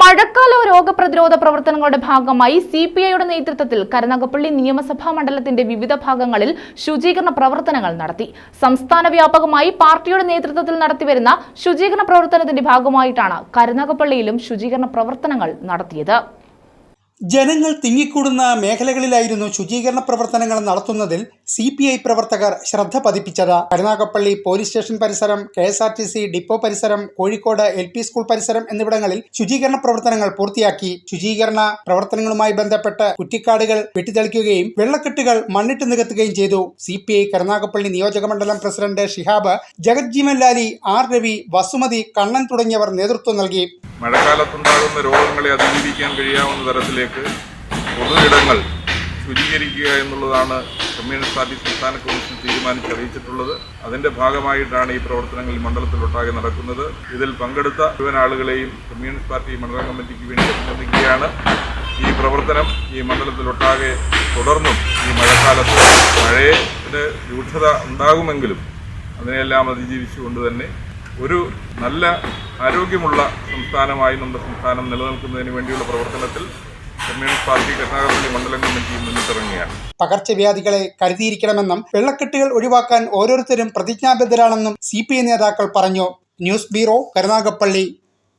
മഴക്കാല രോഗപ്രതിരോധ പ്രവർത്തനങ്ങളുടെ ഭാഗമായി സി പി ഐയുടെ നേതൃത്വത്തിൽ കരുനാഗപ്പള്ളി നിയമസഭാ മണ്ഡലത്തിന്റെ വിവിധ ഭാഗങ്ങളിൽ ശുചീകരണ പ്രവർത്തനങ്ങൾ നടത്തി. സംസ്ഥാന വ്യാപകമായി പാർട്ടിയുടെ നേതൃത്വത്തിൽ നടത്തിവരുന്ന ശുചീകരണ പ്രവർത്തനത്തിന്റെ ഭാഗമായിട്ടാണ് കരുനാഗപ്പള്ളിയിലും ശുചീകരണ പ്രവർത്തനങ്ങൾ നടത്തിയത്. ജനങ്ങൾ തിങ്ങിക്കൂടുന്ന മേഖലകളിലായിരുന്നു ശുചീകരണ പ്രവർത്തനങ്ങൾ നടത്തുന്നതിൽ സി പി ഐ പ്രവർത്തകർ ശ്രദ്ധ പതിപ്പിച്ചത്. കരുനാഗപ്പള്ളി പോലീസ് സ്റ്റേഷൻ പരിസരം K S R T C depot പരിസരം കോഴിക്കോട് എൽ പി സ്കൂൾ പരിസരം എന്നിവിടങ്ങളിൽ ശുചീകരണ പ്രവർത്തനങ്ങൾ പൂർത്തിയാക്കി. ശുചീകരണ പ്രവർത്തനങ്ങളുമായി ബന്ധപ്പെട്ട് കുറ്റിക്കാടുകൾ വെട്ടിത്തെളിക്കുകയും വെള്ളക്കെട്ടുകൾ മണ്ണിട്ട് നികത്തുകയും ചെയ്തു. സി പി ഐ കരുനാഗപ്പള്ളി നിയോജക മണ്ഡലം പ്രസിഡന്റ് ഷിഹാബ് ജഗജ്ജീവൻ ലാലി ആർ രവി വസുമതി കണ്ണൻ തുടങ്ങിയവർ നേതൃത്വം നൽകി. മഴക്കാലത്തുണ്ടാകുന്ന രോഗങ്ങളെ അതിജീവിക്കാൻ കഴിയാവുന്ന തരത്തിലേക്ക് പൊതു ഇടങ്ങൾ ശുചീകരിക്കുക എന്നുള്ളതാണ് കമ്മ്യൂണിസ്റ്റ് പാർട്ടി സംസ്ഥാന കമ്മീഷൻ തീരുമാനിച്ചറിയിച്ചിട്ടുള്ളത്. അതിന്റെ ഭാഗമായിട്ടാണ് ഈ പ്രവർത്തനങ്ങൾ മണ്ഡലത്തിലൊട്ടാകെ നടക്കുന്നത്. ഇതിൽ പങ്കെടുത്ത മുഴുവൻ ആളുകളെയും കമ്മ്യൂണിസ്റ്റ് പാർട്ടി മണ്ഡലം കമ്മിറ്റിക്ക് വേണ്ടി അഭിനന്ദിക്കുകയാണ്. ഈ പ്രവർത്തനം ഈ മണ്ഡലത്തിലൊട്ടാകെ തുടർന്നും ഈ മഴക്കാലത്ത് മഴയുടെ രൂക്ഷത ഉണ്ടാകുമെങ്കിലും അതിനെല്ലാം അതിജീവിച്ചുകൊണ്ട് തന്നെ ഒരു നല്ല ആരോഗ്യമുള്ള സംസ്ഥാനമായി നമ്മുടെ സംസ്ഥാനം നിലനിൽക്കുന്നതിന് വേണ്ടിയുള്ള പ്രവർത്തനത്തിൽ കമ്മ്യൂണിസ്റ്റ് പാർട്ടി കരുനാഗപ്പള്ളി മണ്ഡലം കമ്മിറ്റി മുന്നിട്ടിറങ്ങിയാണ് പകർച്ചവ്യാധികളെ കരുതിയിരിക്കണമെന്നും വെള്ളക്കെട്ടുകൾ ഒഴിവാക്കാൻ ഓരോരുത്തരും പ്രതിജ്ഞാബദ്ധരാണെന്നും സി പി ഐ നേതാക്കൾ പറഞ്ഞു. News bureau Karunagappally